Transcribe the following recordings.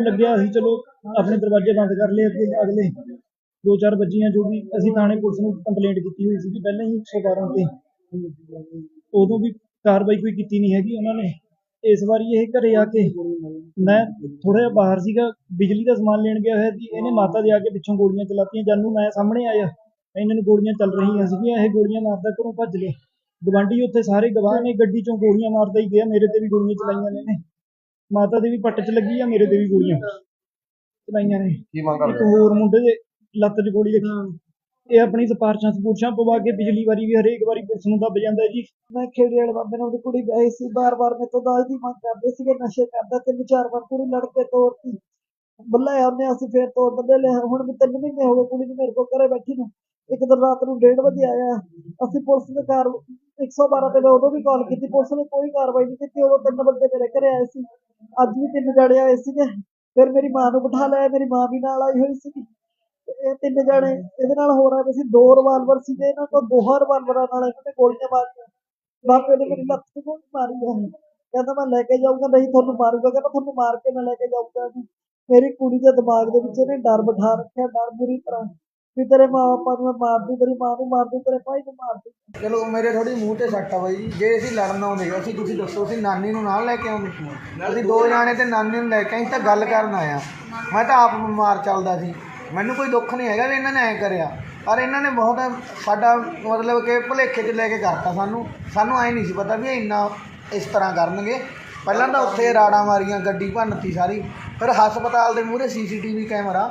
ਲੱਗਿਆ ਅਸੀਂ ਚਲੋ ਆਪਣੇ ਦਰਵਾਜ਼ੇ ਬੰਦ ਕਰ ਲਏ ਅੱਗੇ ਅਗਲੇ। ਦੋ ਚਾਰ ਬੱਜੀਆਂ ਜੋ ਵੀ, ਅਸੀਂ ਥਾਣੇ ਪੁਲਿਸ ਨੂੰ ਕੰਪਲੇਂਟ ਕੀਤੀ ਹੋਈ ਸੀ ਪਹਿਲਾਂ ਹੀ 112 ਤੇ। ਉਦੋਂ ਵੀ ਕਾਰਵਾਈ ਕੋਈ ਕੀਤੀ ਨਹੀਂ ਹੈਗੀ ਉਹਨਾਂ ਨੇ। ਇਸ ਵਾਰੀ ਇਹ ਘਰੇ ਆ ਕੇ ਮੈਂ ਥੋੜਾ ਜਿਹਾ ਬਾਹਰ ਸੀਗਾ, ਬਿਜਲੀ ਦਾ ਸਮਾਨ ਲੈਣ ਗਿਆ ਹੋਇਆ ਸੀ, ਇਹਨੇ ਮਾਤਾ ਦੇ ਆ ਕੇ ਪਿੱਛੋਂ ਗੋਲੀਆਂ ਚਲਾਤੀਆਂ, ਜਾਨੂੰ ਮੈਂ ਸਾਹਮਣੇ ਆਇਆ। ਇਹਨਾਂ ਨੂੰ ਗੋਲੀਆਂ ਚੱਲ ਰਹੀਆਂ ਸੀਗੀਆਂ, ਇਹ ਗੋਲੀਆਂ ਮਾਰਦਾ ਘਰੋਂ ਭੱਜ ਲਏ ਗਵਾਂਢੀ ਉੱਥੇ ਸਾਰੇ ਗਵਾਹ ਨੇ, ਗੱਡੀ ਚੋਂ ਗੋਲੀਆਂ ਮਾਰਦਾ ਹੀ ਗਿਆ, ਮੇਰੇ ਤੇ ਵੀ ਗੋਲੀਆਂ ਚਲਾਈਆਂ ਨੇ ਇਹਨੇ। ਮਾਤਾ ਦੇ ਵੀ ਪੱਟ 'ਚ ਲੱਗੀ ਆ ਮੇਰੇ ਤੇ ਵੀ ਗੋਲੀਆਂ। ਚਲਾਈਆਂ ਨੇ। ਕੀ ਮੰਗ ਇੱਕ ਹੋਰ ਮੁੰਡੇ ਦੇ ਲੱਤ 'ਚ ਗੋਲੀ ਲੱਗੀ। ਇਹ ਆਪਣੀ ਸਿਫਾਰਸ਼ਾਂ ਸਪੂਰਸ਼ਾਂ ਪਵਾ ਕੇ ਪਿਛਲੀ ਵਾਰੀ ਵੀ ਹਰੇਕ ਵਾਰੀ ਪੁਲਿਸ ਨੂੰ ਦੱਬ ਜਾਂਦਾ ਜੀ। ਮੈਂ ਖੇੜੇ ਵਾਲੇ ਬਾਬੇ ਨਾਲ ਉਹਦੀ ਕੁੜੀ ਗਈ ਸੀ ਬਾਰ-ਬਾਰ ਮੇਰੇ ਤੋਂ ਦਾਜ ਦੀ ਮੰਗ ਕਰਦੇ ਸੀਗੇ ਨਸ਼ੇ ਕਰਦਾ ਤਿੰਨ ਚਾਰ ਵਾਰ ਕੁੜੀ ਲੜ ਕੇ ਤੋੜਤੀ ਬੱਲਾ ਉਹਨੇ ਅਸੀਂ ਫੇਰ ਤੋੜ ਬੰਦੇ ਲੈ ਹੁਣ ਵੀ ਤਿੰਨ ਮਹੀਨੇ ਹੋ ਗਏ ਕੁੜੀ ਨੂੰ ਮੇਰੇ ਕੋਲ ਘਰੇ ਬੈਠੀ ਨੂੰ। ਇੱਕ ਦਿਨ ਰਾਤ ਨੂੰ 1:30 ਵਜੇ ਆਇਆ। ਅਸੀਂ ਪੁਲਿਸ ਦੇ ਕਾਰ 112 ਤੇ ਮੈਂ ਉਦੋਂ ਵੀ ਕਾਲ ਕੀਤੀ। ਪੁਲਿਸ ਨੇ ਕੋਈ ਕਾਰਵਾਈ ਨਹੀਂ ਕੀਤੀ ਉਦੋਂ ਤਿੰਨ ਬੰਦੇ ਮੇਰੇ ਘਰੇ ਆਏ ਸੀ। ਅੱਜ ਵੀ ਤਿੰਨ ਜਣੇ ਆਏ ਸੀਗੇ, ਫਿਰ ਮੇਰੀ ਮਾਂ ਨੂੰ ਬਿਠਾ ਲਿਆ, ਮੇਰੀ ਮਾਂ ਵੀ ਨਾਲ ਆਈ ਹੋਈ ਸੀਗੀ। ਇਹ ਤਿੰਨ ਜਣੇ, ਇਹਦੇ ਨਾਲ ਹੋ ਰਿਹਾ ਸੀ, ਦੋ ਰਿਵਾਲਵਰ ਸੀਗੇ, ਇਹਨਾਂ ਕੋਲ ਦੋਹਾਂ ਰਿਵਾਲਵਰਾਂ ਨਾਲ ਇਹਨਾਂ ਨੇ ਗੋਲੀਆਂ ਮਾਰੀਆਂ। ਬਾਪੇ ਨੇ ਮੇਰੀ ਲੱਤ ਤੇ ਗੋਲੀ ਮਾਰੀ ਹੈ ਕਹਿੰਦਾ ਮੈਂ ਲੈ ਕੇ ਜਾਊਂਗਾ, ਨਹੀਂ ਤੁਹਾਨੂੰ ਮਾਰੂਗਾ, ਕਹਿੰਦਾ ਤੁਹਾਨੂੰ ਮਾਰ ਕੇ ਮੈਂ ਲੈ ਕੇ ਜਾਊਂਗਾ। ਮੇਰੀ ਕੁੜੀ ਦੇ ਦਿਮਾਗ ਦੇ ਵਿੱਚ ਇਹਨੇ ਡਰ ਬਿਠਾ ਰੱਖਿਆ, ਡਰ ਬੁਰੀ ਤਰ੍ਹਾਂ। ਵੀ ਤੇਰੇ ਮਾਂ ਨੂੰ ਮੈਂ ਮਾਰ ਦੂੰ ਤੇਰੀ ਮਾਂ ਨੂੰ ਮਾਰ ਦੂੰ ਤੇਰੇ ਭਾਈ ਨੂੰ ਮਾਰ ਦੂੰ ਚਲੋ, ਮੇਰੇ ਥੋੜੀ ਮੂੰਹ ਤੇ ਸੱਟ ਆ ਬਾਈ। ਜੀ ਜੇ ਅਸੀਂ ਲੜਨ ਆਉਂਦੇ, ਅਸੀਂ ਤੁਸੀਂ ਦੱਸੋ, ਅਸੀਂ ਨਾਨੀ ਨੂੰ ਨਾਲ ਲੈ ਕੇ ਆਉਂਦੇ। ਅਸੀਂ ਦੋ ਜਾਣੇ ਤੇ ਨਾਨੀ ਨੂੰ ਲੈ ਕੇ ਅਸੀਂ ਤਾਂ ਗੱਲ ਕਰਨ ਆਇਆ ਮੈਂ ਤਾਂ ਆਪ ਬਿਮਾਰ ਚੱਲਦਾ ਸੀ। ਮੈਨੂੰ ਕੋਈ ਦੁੱਖ ਨਹੀਂ ਹੈਗਾ ਵੀ ਇਹਨਾਂ ਨੇ ਐ ਕਰਿਆ। ਪਰ ਇਹਨਾਂ ਨੇ ਬਹੁਤ ਸਾਡਾ ਮਤਲਬ ਕਿ ਭੁਲੇਖੇ 'ਚ ਲੈ ਕੇ ਕਰਤਾ ਸਾਨੂੰ। ਸਾਨੂੰ ਐ ਨਹੀਂ ਸੀ ਪਤਾ ਵੀ ਇਹ ਇੰਨਾ ਇਸ ਤਰ੍ਹਾਂ ਕਰਨਗੇ। ਪਹਿਲਾਂ ਤਾਂ ਉੱਥੇ ਰਾੜਾਂ ਮਾਰੀਆਂ, ਗੱਡੀ ਭੰਨਤੀ ਸਾਰੀ। ਫਿਰ ਹਸਪਤਾਲ ਦੇ ਮੂਹਰੇ ਸੀਸੀਟੀਵੀ ਕੈਮਰਾ।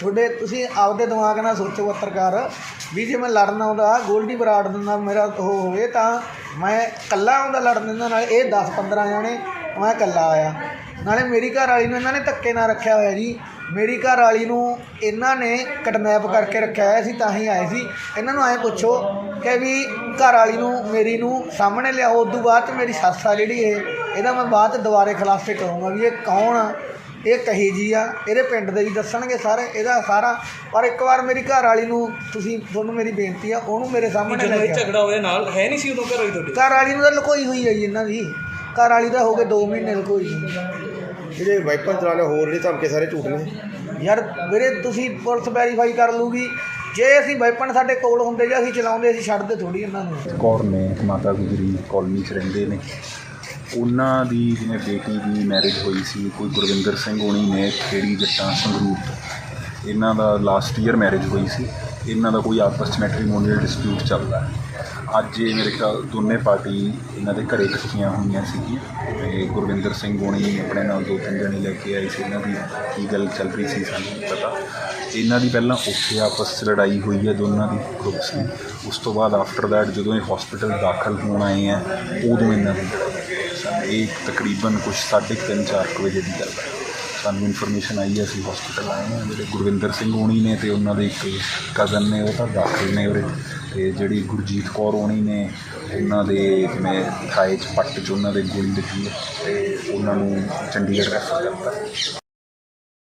ਤੁਹਾਡੇ ਤੁਸੀਂ ਆਪਦੇ ਦਿਮਾਗ ਨਾਲ ਸੋਚੋ ਪੱਤਰਕਾਰ, ਵੀ ਜੇ ਮੈਂ ਲੜਨ ਆਉਂਦਾ, ਗੋਲਡੀ ਬਰਾੜ ਦੇ ਮੇਰਾ ਉਹ ਹੋਵੇ ਤਾਂ ਮੈਂ ਇਕੱਲਾ ਆਉਂਦਾ ਲੜਨ ਦੇ ਨਾਲ, ਇਹ 10 15 ਜਾਣੇ ਮੈਂ ਇਕੱਲਾ ਆਇਆ। ਨਾਲੇ ਮੇਰੀ ਘਰ ਵਾਲੀ ਨੂੰ ਇਹਨਾਂ ਨੇ ਧੱਕੇ ਨਾਲ ਰੱਖਿਆ ਹੋਇਆ ਜੀ। ਮੇਰੀ ਘਰ ਵਾਲੀ ਨੂੰ ਇਹਨਾਂ ਨੇ ਕਿਡਨੈਪ ਕਰਕੇ ਰੱਖਿਆ ਹੋਇਆ ਸੀ, ਤਾਂ ਹੀ ਆਏ ਸੀ। ਇਹਨਾਂ ਨੂੰ ਐਂ ਪੁੱਛੋ ਕਿ ਵੀ ਘਰ ਵਾਲੀ ਨੂੰ, ਮੇਰੀ ਨੂੰ ਸਾਹਮਣੇ ਲਿਆਓ, ਉਦੋਂ ਬਾਅਦ ਮੇਰੀ ਸੱਸ ਆ ਜਿਹੜੀ ਇਹ, ਇਹਦਾ ਮੈਂ ਬਾਅਦ 'ਚ ਦੁਬਾਰੇ ਖੁਲਾਸੇ ਕਰੂੰਗਾ ਵੀ ਇਹ ਕੌਣ ਆ? ਇਹ ਕਹੀ ਜੀ ਆ ਇਹਦੇ ਪਿੰਡ ਦੇ ਵੀ ਦੱਸਣਗੇ ਸਾਰੇ ਇਹਦਾ ਸਾਰਾ। ਪਰ ਇੱਕ ਵਾਰ ਮੇਰੀ ਘਰ ਵਾਲੀ ਨੂੰ ਤੁਸੀਂ ਤੁਹਾਨੂੰ ਮੇਰੀ ਬੇਨਤੀ ਆ ਉਹਨੂੰ ਮੇਰੇ ਸਾਹਮਣੇ ਲੈ ਜਦੋਂ ਕੇ ਇਹ। ਝਗੜਾ ਹੋਇਆ ਨਾਲ ਹੈ ਨਹੀਂ ਸੀ ਉਦੋਂ ਘਰ ਹੋਈ ਤੁਹਾਡੇ? ਘਰ ਵਾਲੀ ਨੂੰ ਤਾਂ ਲੁਕੋਈ ਹੋਈ ਹੈ ਜੀ ਇਹਨਾਂ ਦੀ। ਘਰ ਵਾਲੀ ਤਾਂ ਹੋ ਗਏ 2 ਮਹੀਨੇ ਲੁਕੋਈ। ਹੋਈ। ਜਿਹੜੇ ਵਾਈਪਰ ਚਲਾਣੇ ਹੋਰ ਨਹੀਂ ਧਮਕੇ ਸਾਰੇ ਝੂਠ ਨੇ। ਯਾਰ ਵੀਰੇ ਤੁਸੀਂ ਪੁਲਿਸ ਵੈਰੀਫਾਈ ਕਰ ਲੂਗੀ ਜੇ ਅਸੀਂ ਵੈਪਨ ਸਾਡੇ ਕੋਲ ਹੁੰਦੇ ਜਾਂ ਅਸੀਂ ਚਲਾਉਂਦੇ ਅਸੀਂ ਛੱਡਦੇ ਥੋੜੀ ਇਹਨਾਂ ਨੂੰ। ਕੌਰ ਨੇ ਮਾਤਾ ਗੁਜਰੀ ਕਾਲਨੀ 'ਚ ਰਹਿੰਦੇ ਨੇ। ਉਹਨਾਂ ਦੀ ਜਿਵੇਂ ਬੇਟੀ ਦੀ ਮੈਰਿਜ ਹੋਈ ਸੀ, ਕੋਈ ਗੁਰਵਿੰਦਰ ਸਿੰਘ ਹੋਣੀ ਨੇ ਖੇੜੀ ਜੱਟਾਂ ਸੰਗਰੂਰ ਤੋਂ। ਇਹਨਾਂ ਦਾ ਲਾਸਟ ਈਅਰ ਮੈਰਿਜ ਹੋਈ ਸੀ। ਇਹਨਾਂ ਦਾ ਕੋਈ ਆਪਸ 'ਚ ਮੈਟਰੀਮੋਨੀਅਲ ਡਿਸਪਿਊਟ ਚੱਲਦਾ ਹੈ। ਅੱਜ ਇਹ ਮੇਰੇ ਖਿਆਲ ਦੋਨੇ ਪਾਰਟੀ ਇਹਨਾਂ ਦੇ ਘਰੇ ਇਕੱਠੀਆਂ ਹੋਈਆਂ ਸੀਗੀਆਂ ਤੇ ਗੁਰਵਿੰਦਰ ਸਿੰਘ ਹੋਣੀ ਆਪਣੇ ਨਾਲ ਦੋ ਤਿੰਨ ਜਣੇ ਲੈ ਕੇ ਆਏ ਸੀ। ਇਹਨਾਂ ਦੀ ਕੀ ਗੱਲ ਚੱਲ ਰਹੀ ਸੀ ਸਾਨੂੰ ਨਹੀਂ ਪਤਾ। ਇਹਨਾਂ ਦੀ ਪਹਿਲਾਂ ਉੱਥੇ ਆਪਸ 'ਚ ਲੜਾਈ ਹੋਈ ਹੈ, ਦੋਨਾਂ ਦੀ ਗਰੁੱਪਸ ਦੀ ਉਸ ਤੋਂ ਬਾਅਦ ਆਫਟਰ ਦੈਟ ਜਦੋਂ ਇਹ ਹਸਪੀਟਲ ਦਾਖਲ ਹੋਣ ਆਏ ਆ ਉਦੋਂ ਇਹਨਾਂ ਦੀ ਲੜਾਈ ਹੋਈ। ਸਾਨੂੰ ਇਹ ਤਕਰੀਬਨ ਕੁਝ 3:30 4 ਵਜੇ ਦੀ ਗੱਲ ਹੈ। ਸਾਨੂੰ ਇਨਫੋਰਮੇਸ਼ਨ ਆਈ ਹੈ, ਅਸੀਂ ਹਸਪੀਟਲ ਆਏ ਹਾਂ। ਜਿਹੜੇ ਗੁਰਵਿੰਦਰ ਸਿੰਘ ਹੋਣੀ ਨੇ ਤੇ ਉਹਨਾਂ ਦੇ ਇੱਕ ਕਜ਼ਨ ਨੇ, ਉਹ ਤਾਂ ਦਾਖਲ ਨੇ ਉਰੇ। ਤੇ ਜਿਹੜੀ ਗੁਰਜੀਤ ਕੌਰ ਹੋਣੀ ਨੇ, ਉਹਨਾਂ ਦੇ ਜਿਵੇਂ ਥਾਏ 'ਚ ਪੱਟ 'ਚ ਉਹਨਾਂ ਦੇ ਗੋਲੀ ਲੱਗੀ ਹੈ ਤੇ ਉਹਨਾਂ ਨੂੰ ਚੰਡੀਗੜ੍ਹ ਰੈਫਰ ਕਰਤਾ।